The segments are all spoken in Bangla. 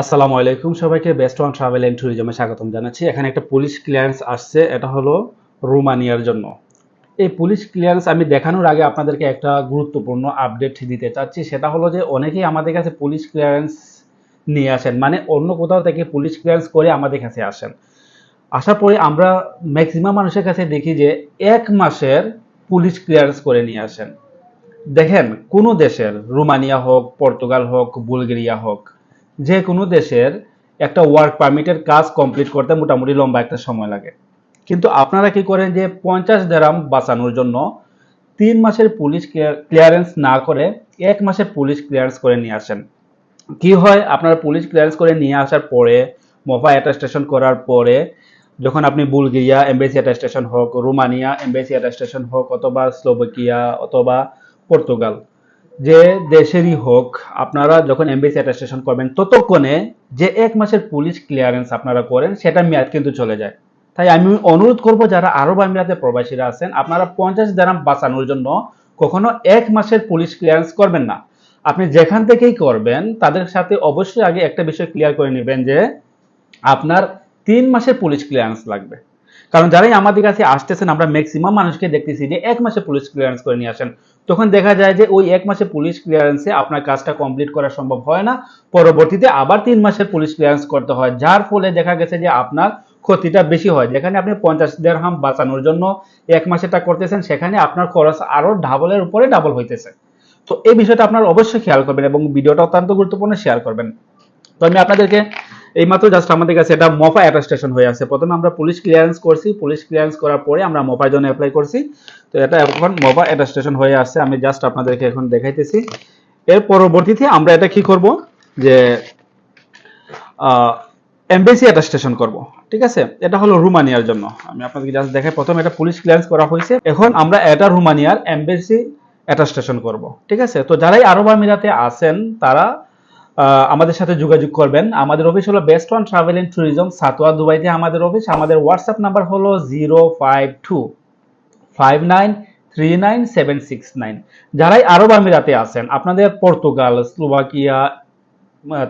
আসসালামু আলাইকুম সবাইকে বেস্ট ওয়ান ট্রাভেল এন্ড ট্যুরিজমে স্বাগতম জানাচ্ছি। এখানে একটা পুলিশ ক্লিয়ারেন্স আসছে, এটা হলো রোমানিয়ার জন্য। এই পুলিশ ক্লিয়ারেন্স আমি দেখানোর আগে আপনাদেরকে একটা গুরুত্বপূর্ণ আপডেট দিতে চাচ্ছি। সেটা হলো যে, অনেকেই আমাদের কাছে পুলিশ ক্লিয়ারেন্স নিয়ে আসেন মানে অন্য কোথাও থেকে পুলিশ ক্লিয়ারেন্স করে আমাদের কাছে আসেন। আসার পরে আমরা ম্যাক্সিমাম মানুষের কাছে দেখি যে, এক মাসের পুলিশ ক্লিয়ারেন্স করে নিয়ে আসেন। দেখেন, কোনো দেশের, রোমানিয়া হোক, পর্তুগাল হোক, বুলগেরিয়া হোক যে কোনো দেশের একটা ওয়ার্ক পারমিটের কাজ কমপ্লিট করতে মোটামুটি লম্বা একটা সময় লাগে। কিন্তু আপনারা কি করেন যে পঞ্চাশ দেরাম বাঁচানোর জন্য তিন মাসের পুলিশ ক্লিয়ারেন্স না করে এক মাসের পুলিশ ক্লিয়ারেন্স করে নিয়ে আসেন। কি হয়? আপনারা পুলিশ ক্লিয়ারেন্স করে নিয়ে আসার পরে, মোফা অ্যাটাস্টেশন করার পরে, যখন আপনি বুলগেরিয়া এমবেসি অ্যাটাস্টেশন হোক, রোমানিয়া এমবেসি অ্যাটাস্টেশন হোক, অথবা স্লোভাকিয়া অথবা পর্তুগাল যে দেশেরই হোক, আপনারা যখন এমবেসি অ্যাটাস্টেশন করবেন, ততক্ষণে যে এক মাসের পুলিশ ক্লিয়ারেন্স আপনারা করেন, সেটা মেয়াদ কিন্তু চলে যায়। তাই আমি অনুরোধ করব, যারা আরব আমিরাতে প্রবাসীরা আছেন, আপনারা পঞ্চাশ দ্রাম বাঁচানোর জন্য কখনো এক মাসের পুলিশ ক্লিয়ারেন্স করবেন না। আপনি যেখান থেকেই করবেন, তাদের সাথে অবশ্যই আগে একটা বিষয় ক্লিয়ার করে নেবেন যে আপনার তিন মাসের পুলিশ ক্লিয়ারেন্স লাগবে। কারণ যারাই আমাদের কাছে আসতেছেন, আমরা ম্যাক্সিমাম মানুষকে দেখতেছি যে এক মাসে পুলিশ ক্লিয়ারেন্স করে নিয়ে আসেন। তখন দেখা যায় যে ওই এক মাসে পুলিশ ক্লিয়ারেন্সে আপনার কাজটা কমপ্লিট করা সম্ভব হয় না। পরবর্তীতে আবার তিন মাসের পুলিশ ক্লিয়ারেন্স করতে হয়, যার ফলে দেখা গেছে যে আপনার ক্ষতিটা বেশি হয়। যেখানে আপনি পঞ্চাশ দেড়হাম বাঁচানোর জন্য এক মাসেটা করতেছেন, সেখানে আপনার খরচ আরও ডাবলের উপরে ডাবল হইতেছে। তো এই বিষয়টা আপনার অবশ্যই খেয়াল করবেন এবং ভিডিওটা অত্যন্ত গুরুত্বপূর্ণ শেয়ার করবেন। তো আমি আপনাদেরকে এইমাত্র জাস্ট আমাদের কাছে এটা মফা অ্যাটাস্টেশন হয়ে আছে। প্রথমে আমরা পুলিশ ক্লিয়ারেন্স করছি। পুলিশ ক্লিয়ারেন্স করার পরে আমরা মফার জন্য অ্যাপ্লাই করছি। তো এটা এখন মফা অ্যাটাস্টেশন হয়ে আসছে আমি জাস্ট আপনাদেরকে এখন দেখাইতেছি। এর পরবর্তীতে আমরা এটা কি করব? যে এমবেসি অ্যাটাস্টেশন করব। ঠিক আছে? এটা হলো রুমানিয়ার জন্য। আমি আপনাদেরকে জাস্ট দেখাই। প্রথমে এটা পুলিশ ক্লিয়ারেন্স করা হয়েছে। এখন আমরা এটা রুমানিয়ার এমবেসি অ্যাটাস্টেশন করব। ঠিক আছে? তো যারাই আরব আমিরাতে আছেন, তারা আমাদের সাথে যোগাযোগ করবেন। আমাদের অফিস হলো best one travel and tourism Satwa, দুবাইতে আমাদের অফিস আমাদের হোয়াটসঅ্যাপ নাম্বার হলো zero five two five nine three nine seven six nine যারাই আরব আমিরাতে আছেন, আপনাদের পর্তুগাল, স্লোভাকিয়া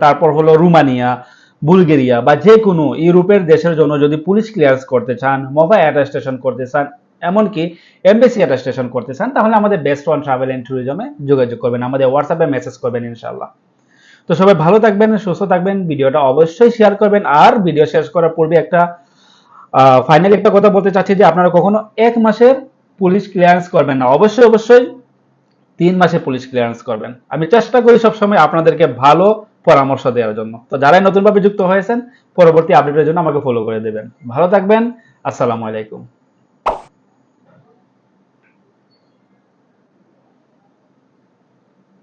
তারপর হলো রুমানিয়া, বুলগেরিয়া বা যে কোনো ইউরোপের দেশের জন্য যদি পুলিশ ক্লিয়ারেন্স করতে চান মোবাইল অ্যাটাস্টেশন করতে চান, এমনকি এমবেসি অ্যাটাস্টেশন করতে চান, তাহলে আমাদের বেস্ট ওয়ান ট্রাভেল এন্ড ট্যুরিজমে যোগাযোগ করবেন। আমাদের হোয়াটসঅ্যাপে মেসেজ করবেন ইনশাল্লাহ তো সবাই ভালো থাকবেন, সুস্থ থাকবেন, ভিডিওটা অবশ্যই শেয়ার করবেন। আর ভিডিও শেষ করার পূর্বে একটা ফাইনাল একটা কথা বলতে চাচ্ছি যে আপনারা কখনো এক মাসের পুলিশ ক্লিয়ারেন্স করবেন না। অবশ্যই অবশ্যই তিন মাসে পুলিশ ক্লিয়ারেন্স করবেন। আমি চেষ্টা করি সবসময় আপনাদেরকে ভালো পরামর্শ দেওয়ার জন্য। তো যারাই নতুনভাবে যুক্ত হয়েছেন, পরবর্তী আপডেটের জন্য আমাকে ফলো করে দেবেন। ভালো থাকবেন, আসসালামু আলাইকুম।